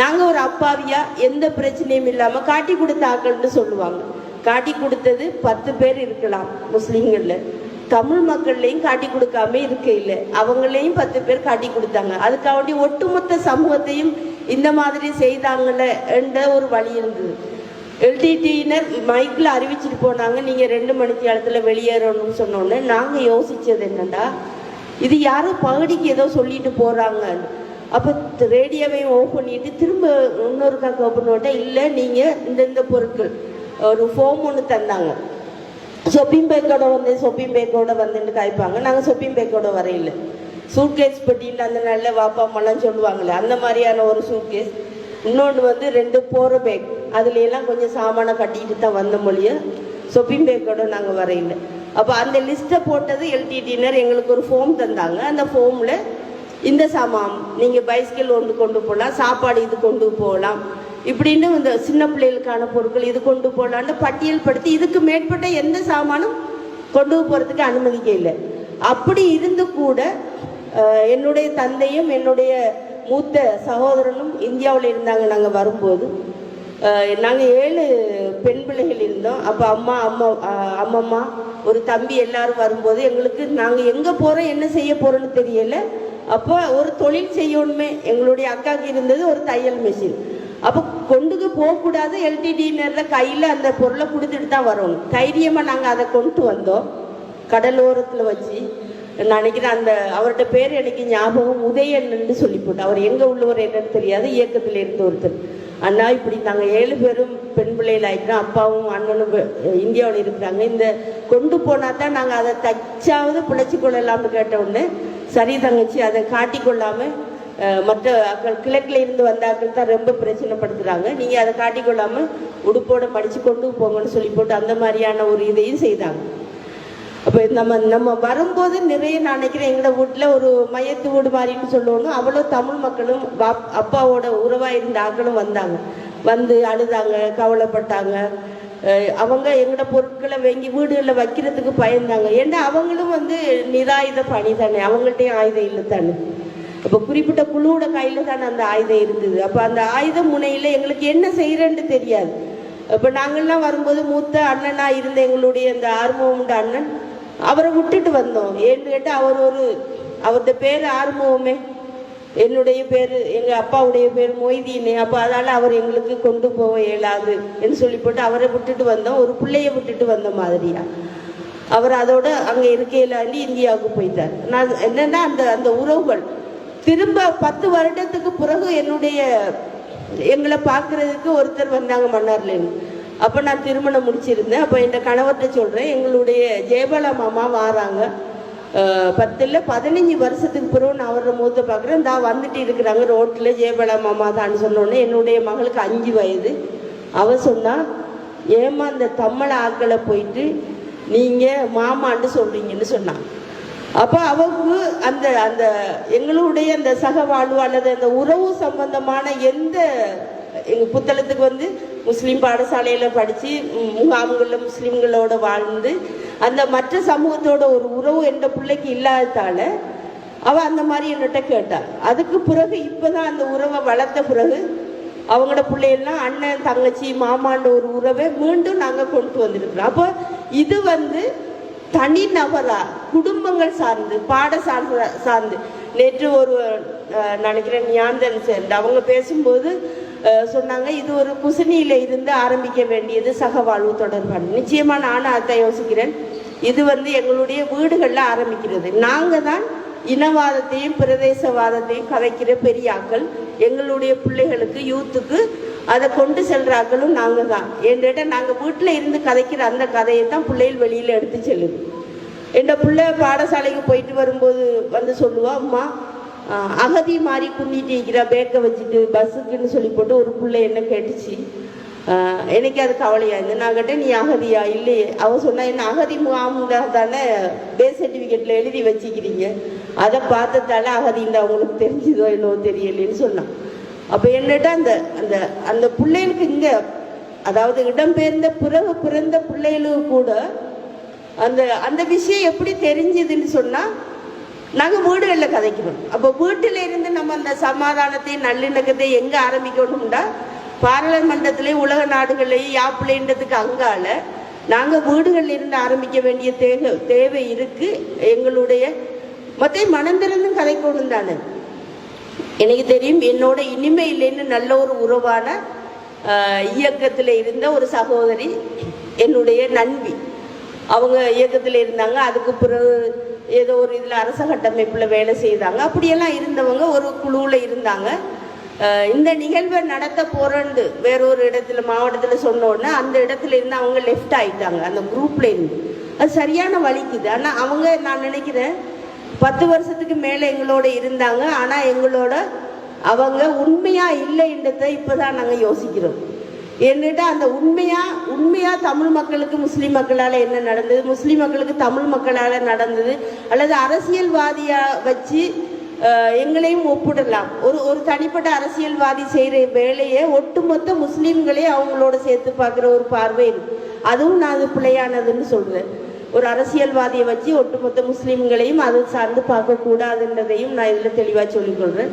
நாங்கள் ஒரு அப்பாவியா எந்த பிரச்சனையும் இல்லாமல் காட்டி கொடுத்த ஆக்கள்னு சொல்லுவாங்க. காட்டி கொடுத்தது பத்து பேர் இருக்கலாம் முஸ்லீம்களில். தமிழ் மக்கள்லையும் காட்டி கொடுக்காம இருக்க இல்லை. அவங்களையும் பத்து பேர் காட்டி கொடுத்தாங்க. அதுக்காண்டி ஒட்டுமொத்த சமூகத்தையும் இந்த மாதிரி செய்தாங்கள என்ற ஒரு வழி இருந்தது. எல்டிடியினர் மைக்கில் அறிவிச்சிட்டு போனாங்க நீங்கள் ரெண்டு மணிக்கு இடத்துல வெளியேறணும்னு சொன்னோன்னே நாங்கள் யோசித்தது என்னண்டா இது யாரோ பகுதிக்கு ஏதோ சொல்லிட்டு போகிறாங்க அப்போ ரேடியோவையும் ஓப்பன் பண்ணிட்டு திரும்ப இன்னொரு காக்க ஓப்பன் பண்ணிட்டா இல்லை நீங்கள் இந்த இந்த பொருட்கள். ஒரு ஃபோம் ஒன்று தந்தாங்க. சொப்பிங் பேக்கோட வந்து சொப்பிங் பேக்கோட வந்துட்டு காய்ப்பாங்க நாங்கள் சொப்பிங் பேக்கோட வரையில. சூட்கேஸ் பெட்டியில் அந்த நல்ல வாப்பா அம்மாலாம் சொல்லுவாங்களே அந்த மாதிரியான ஒரு சூட்கேஸ் இன்னொன்று வந்து ரெண்டு போகிற பேக் அதுலெல்லாம் கொஞ்சம் சாமானை கட்டிட்டு தான் வந்த மொழிய சொப்பிங் பேக்கோட நாங்கள் வரையில. அப்போ அந்த லிஸ்ட்டை போட்டது எல்டிடினர் எங்களுக்கு ஒரு ஃபோம் தந்தாங்க. அந்த ஃபோமில் இந்த சாமான் நீங்கள் பைஸ்கிள் ஒன்று கொண்டு போகலாம் சாப்பாடு இது கொண்டு போகலாம் இப்படின்னு இந்த சின்ன பிள்ளைகளுக்கான பொருட்கள் இது கொண்டு போகலான்னு பட்டியல் படுத்தி இதுக்கு மேற்பட்ட எந்த சாமானும் கொண்டு போகிறதுக்கு அனுமதிக்க இல்லை. அப்படி இருந்து கூட என்னுடைய தந்தையும் என்னுடைய மூத்த சகோதரனும் இந்தியாவில் இருந்தாங்க. நாங்கள் வரும்போது நாங்கள் ஏழு பெண் பிள்ளைகள் இருந்தோம். அப்போ அம்மா அம்மா அம்மம்மா ஒரு தம்பி எல்லாரும் வரும்போது எங்களுக்கு நாங்கள் எங்கே போகிறோம் என்ன செய்ய போகிறோன்னு தெரியலை. அப்போ ஒரு தொழில் செய்யணுமே. எங்களுடைய அக்காவுக்கு இருந்தது ஒரு தையல் மிஷின் அப்போ கொண்டுக்கு போகக்கூடாது எல்டிடினரில் கையில் அந்த பொருளை கொடுத்துட்டு தான் வரணும் தைரியமாக நாங்கள் அதை கொண்டு வந்தோம். கடலோரத்தில் வச்சு. நான் நினைக்கிறேன் அந்த அவர்கிட்ட பேர் எனக்கு ஞாபகம் உதயன்னு சொல்லி போட்டு. அவர் எங்கே உள்ளவர் என்னன்னு தெரியாது இயக்கத்தில் இருந்த ஒருத்தர். அண்ணா இப்படி நாங்கள் ஏழு பேரும் பெண் பிள்ளைகள் ஆகிக்கிறோம் அப்பாவும் அண்ணனும் இந்தியாவில் இருக்கிறாங்க. இந்த கொண்டு போனால் தான் நாங்கள் அதை தச்சாவது பிழைச்சி கொள்ளலாம்னு கேட்ட உடனே சரி தங்கச்சி அதை காட்டி கொள்ளாமல் மற்ற அக்கள் கிழக்கில் இருந்து வந்தாக்கள் தான் ரொம்ப பிரச்சனைப்படுத்துகிறாங்க நீங்கள் அதை காட்டிக்கொள்ளாமல் உடுப்போட படித்து கொண்டு போங்கன்னு சொல்லி போட்டு அந்த மாதிரியான ஒரு இதையும் செய்தாங்க. அப்போ நம்ம நம்ம வரும்போது நிறைய நான் நினைக்கிறேன் எங்களோட வீட்டில் ஒரு மையத்து வீடு மாதிரின்னு சொல்லுவாங்க அவ்வளோ தமிழ் மக்களும் அப்பாவோட உறவாக இருந்த ஆக்களும் வந்தாங்க. வந்து அழுதாங்க கவலைப்பட்டாங்க. அவங்க எங்களோட பொருட்களை வாங்கி வீடுகளில் வைக்கிறதுக்கு பயந்தாங்க. ஏன்னா அவங்களும் வந்து நிராயுத பணி தானே. அவங்கள்ட்டையும் ஆயுதம் இல்லை தானே. அப்போ குறிப்பிட்ட குழுவோட கையில் தானே அந்த ஆயுதம் இருந்தது. அப்போ அந்த ஆயுத முனையில் எங்களுக்கு என்ன செய்கிறேன்னு தெரியாது. இப்போ நாங்கள்லாம் வரும்போது மூத்த அண்ணனாக இருந்த எங்களுடைய அந்த ஆர்வமுண்ட அண்ணன் அவரை விட்டுட்டு வந்தோம். ஏன்னு கேட்டால் அவர் ஒரு அவருடைய பேர் ஆர்வமே என்னுடைய பேர் எங்கள் அப்பாவுடைய பேர் மொய்தீனே. அப்போ அதால் அவர் எங்களுக்கு கொண்டு போக இயலாது என்று சொல்லி போட்டு அவரை விட்டுட்டு வந்தோம். ஒரு பிள்ளைய விட்டுட்டு வந்த மாதிரியா. அவர் அதோட அங்கே இருக்கையிலாண்டி இந்தியாவுக்கு போயிட்டார். நான் என்னென்னா அந்த அந்த உறவுகள். திரும்ப பத்து வருடத்துக்கு பிறகு என்னுடைய எங்களை பார்க்கறதுக்கு ஒருத்தர் வந்தாங்க மன்னார்லேருந்து அப்போ நான் திருமணம் முடிச்சிருந்தேன். அப்போ என் கணவர்கிட்ட சொல்கிறேன் எங்களுடைய ஜெயபாலா மாமா வாராங்க. பத்தில் பதினஞ்சு வருஷத்துக்கு பிறகு நான் அவரோட மூத்த பார்க்குறேன். இந்த வந்துட்டு இருக்கிறாங்க ரோட்டில் ஜெயபாலா மாமா தான் சொன்னோன்னே என்னுடைய மகளுக்கு அஞ்சு வயது. அவ சொன்னால் ஏமா அந்த தமிழ் ஆக்களை போயிட்டு நீங்கள் மாமான்னு சொல்கிறீங்கன்னு சொன்னான் அப்போ அவங்க அந்த அந்த எங்களுடைய அந்த சக வாழ்வு அல்லது அந்த உறவு சம்பந்தமான எந்த எங்கள் புத்தளத்துக்கு வந்து முஸ்லீம் பாடசாலையில் படித்து முகாம்களில் முஸ்லீம்களோட வாழ்ந்து அந்த மற்ற சமூகத்தோட ஒரு உறவு எந்த பிள்ளைக்கு இல்லாததால் அவள் அந்த மாதிரி என்கிட்ட கேட்டாள் அதுக்கு பிறகு இப்போ தான் அந்த உறவை வளர்த்த பிறகு அவங்களோட பிள்ளையெல்லாம் அண்ணன் தங்கச்சி மாமான்ற ஒரு உறவை மீண்டும் நாங்கள் கொண்டு வந்திருக்கிறோம். அப்போ இது வந்து தனிநபரா குடும்பங்கள் சார்ந்து பாட சார்ந்த. சார்ந்து நேற்று ஒரு நினைக்கிறேன் ஞாந்தன் சேர்ந்து அவங்க பேசும்போது சொன்னாங்க இது ஒரு குசினியில் இருந்து ஆரம்பிக்க வேண்டியது சகவாழ்வு தொடர்பான. நிச்சயமாக நானும் அதை யோசிக்கிறேன். இது வந்து எங்களுடைய வீடுகளில் ஆரம்பிக்கிறது. நாங்கள் தான் இனவாதத்தையும் பிரதேசவாதத்தையும் கதைக்கிற பெரியாக்கள் எங்களுடைய பிள்ளைகளுக்கு யூத்துக்கு அதை கொண்டு செல்றாக்களும் நாங்கள் தான். ஏன்டா நாங்கள் வீட்டில் இருந்து கதைக்கிற அந்த கதையை தான் பிள்ளைகள் வெளியில் எடுத்து செல்லுது. என் பிள்ளை பாடசாலைக்கு போயிட்டு வரும்போது வந்து சொல்லுவா அம்மா அகதி மாதிரி குந்திட்டு இருக்கிறா பேக்கை வச்சுட்டு பஸ்ஸுக்குன்னு சொல்லி போட்டு ஒரு பிள்ளை என்ன கேட்டுச்சு? எனக்கு அது கவலையா இருந்து நான் கேட்டேன் நீ அகதியா? இல்லையே. அவ சொன்னா என்ன அகதி முகாம்ல தானே பேஸ் சர்டிஃபிகேட்ல எழுதி வச்சுக்கிறீங்க. அதை பார்த்ததால அகதின்னு அவங்களுக்கு தெரிஞ்சுதோ என்னவோ தெரியலைன்னு சொன்னான் அப்போ என்னட்டா அந்த அந்த அந்த பிள்ளைகளுக்கு இங்க அதாவது இடம்பெயர்ந்த பிறகு பிறந்த பிள்ளைகளுக்கு கூட அந்த அந்த விஷயம் எப்படி தெரிஞ்சதுன்னு சொன்னா நாங்கள் வீடுகளில் கதைக்கிறோம். அப்போ வீட்டில் இருந்து நம்ம அந்த சமாதானத்தை நல்லிணக்கத்தை எங்கே ஆரம்பிக்கணும்டா? பாராளுமன்றத்திலே உலக நாடுகளையும் யாப்பிள்ளைன்றதுக்கு அங்கால நாங்கள் வீடுகளில் இருந்து ஆரம்பிக்க வேண்டிய தேவை தேவை இருக்குது எங்களுடைய மற்ற மனந்திறந்தும் கதைக்கணும் தானே. எனக்கு தெரியும் என்னோட இனிமை இல்லைன்னு நல்ல ஒரு உறவான இயக்கத்தில் இருந்த ஒரு சகோதரி என்னுடைய நண்பி. அவங்க இயக்கத்தில் இருந்தாங்க. அதுக்கு பிறகு ஏதோ ஒரு இதில் அரச கட்டமைப்பில் வேலை செய்தாங்க. அப்படியெல்லாம் இருந்தவங்க ஒரு குழுவில் இருந்தாங்க. இந்த நிகழ்வை நடத்த போறேன்னு வேறொரு இடத்துல மாவட்டத்தில் சொன்னோடனே அந்த இடத்துல இருந்து அவங்க லெஃப்ட் ஆயிட்டாங்க. அந்த குரூப்ல இருந்து. அது சரியான வலிக்குது ஆனால் அவங்க நான் நினைக்கிறேன் பத்து வருஷத்துக்கு மேலே எங்களோட இருந்தாங்க. ஆனால் எங்களோட அவங்க உண்மையா இல்லைன்றதை இப்போதான் நாங்கள் யோசிக்கிறோம். என்னட்டா அந்த உண்மையாக உண்மையாக தமிழ் மக்களுக்கு முஸ்லீம் மக்களால் என்ன நடந்தது? முஸ்லீம் மக்களுக்கு தமிழ் மக்களால் நடந்தது? அல்லது அரசியல்வாதியாக வச்சு எங்களையும் ஒப்பிடலாம். ஒரு ஒரு தனிப்பட்ட அரசியல்வாதி செய்கிற வேலையை ஒட்டுமொத்த முஸ்லீம்களே அவங்களோட சேர்த்து பார்க்குற ஒரு பார்வை அதுவும் நான் அது பிழையானதுன்னு சொல்கிறேன் ஒரு அரசியல்வாதியை வச்சு ஒட்டுமொத்த முஸ்லீம்களையும் அதை சார்ந்து பார்க்கக்கூடாதுன்றதையும் நான் இதில் தெளிவாக சொல்லிக்கொள்கிறேன்